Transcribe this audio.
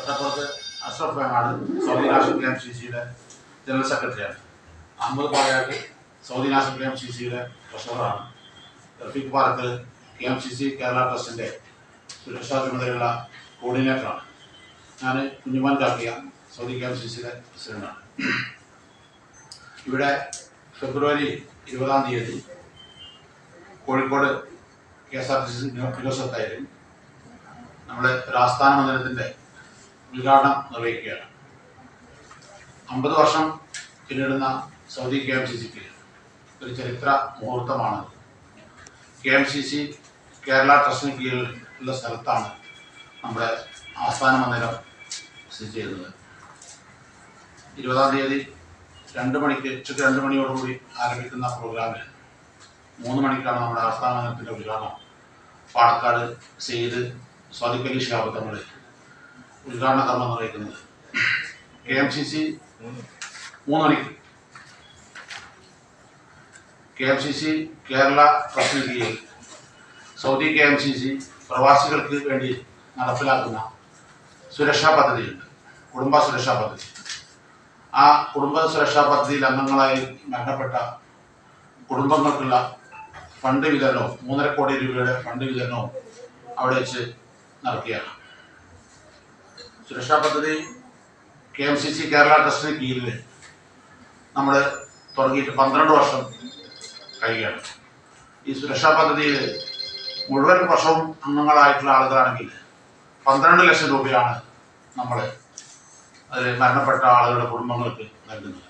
തൊട്ടപ്പുറത്ത് Ashraf Vengad Saudi national K M C സിയുടെ general സെക്രട്ടറിയാണ്. Ahmed Palayat Saudi national K M C സിയുടെ ട്രഷററാണ്. Rafeeq Parakkal K M C C Kerala ട്രസ്റ്റിന്റെ സുരക്ഷാ ചുമതലയുള്ള കോർഡിനേറ്ററാണ്. ഞാൻ Kunhuman Kakkiya Saudi K M C സിയുടെ പ്രസിഡന്റാണ്. ഇവിടെ ഫെബ്രുവരി ഇരുപതാം തീയതി Kozhikode K S R T C ഫിലോസഫായാലും നമ്മുടെ ഒരു ആസ്ഥാന മന്ദിരത്തിന്റെ ഉദ്ഘാടനം നിർവഹിക്കുകയാണ്. അമ്പത് വർഷം പിന്നിടുന്ന സൗദി കെ എം സി സിക്ക് ഒരു ചരിത്ര മുഹൂർത്തമാണ്. K M C C Kerala ട്രസ്റ്റിന് കീഴിൽ ഉള്ള സ്ഥലത്താണ് നമ്മുടെ ആസ്ഥാന മന്ദിരം സ്ഥിതി ചെയ്യുന്നത്. ഇരുപതാം തീയതി രണ്ട് മണിക്ക് ഉച്ചയ്ക്ക് രണ്ട് മണിയോടുകൂടി ആരംഭിക്കുന്ന പ്രോഗ്രാമിൽ മൂന്ന് മണിക്കാണ് നമ്മുടെ ആസ്ഥാന മന്ദിരത്തിന്റെ ഉദ്ഘാടനം. പാണക്കാട് സെയ്ത് സ്വാദിക്കലി ശാപത്തങ്ങളിൽ ഉദ്ഘാടന കർമ്മം നിർവഹിക്കുന്നത് കെ എം സി സി മൂന്ന് മണിക്ക് K M C C Kerala ട്രസ്റ്റിന് Saudi K M C C പ്രവാസികൾക്ക് വേണ്ടി നടപ്പിലാക്കുന്ന സുരക്ഷാ പദ്ധതിയുണ്ട് കുടുംബ സുരക്ഷാ പദ്ധതി. ആ കുടുംബ സുരക്ഷാ പദ്ധതിയിൽ അംഗങ്ങളായി മരണപ്പെട്ട കുടുംബങ്ങൾക്കുള്ള ഫണ്ട് വിതരണവും മൂന്നര കോടി രൂപയുടെ ഫണ്ട് വിതരണവും അവിടെ വെച്ച് നടക്കുകയാണ്. സുരക്ഷാ പദ്ധതി K M C C Kerala ട്രസ്റ്റിന് കീഴിൽ നമ്മൾ തുടങ്ങിയിട്ട് പന്ത്രണ്ട് വർഷം കഴിയുകയാണ്. ഈ സുരക്ഷാ പദ്ധതിയിൽ മുഴുവൻ വർഷവും അംഗങ്ങളായിട്ടുള്ള ആളുകളാണെങ്കിൽ പന്ത്രണ്ട് ലക്ഷം രൂപയാണ് നമ്മൾ അതിൽ മരണപ്പെട്ട ആളുകളുടെ കുടുംബങ്ങൾക്ക് നൽകുന്നത്.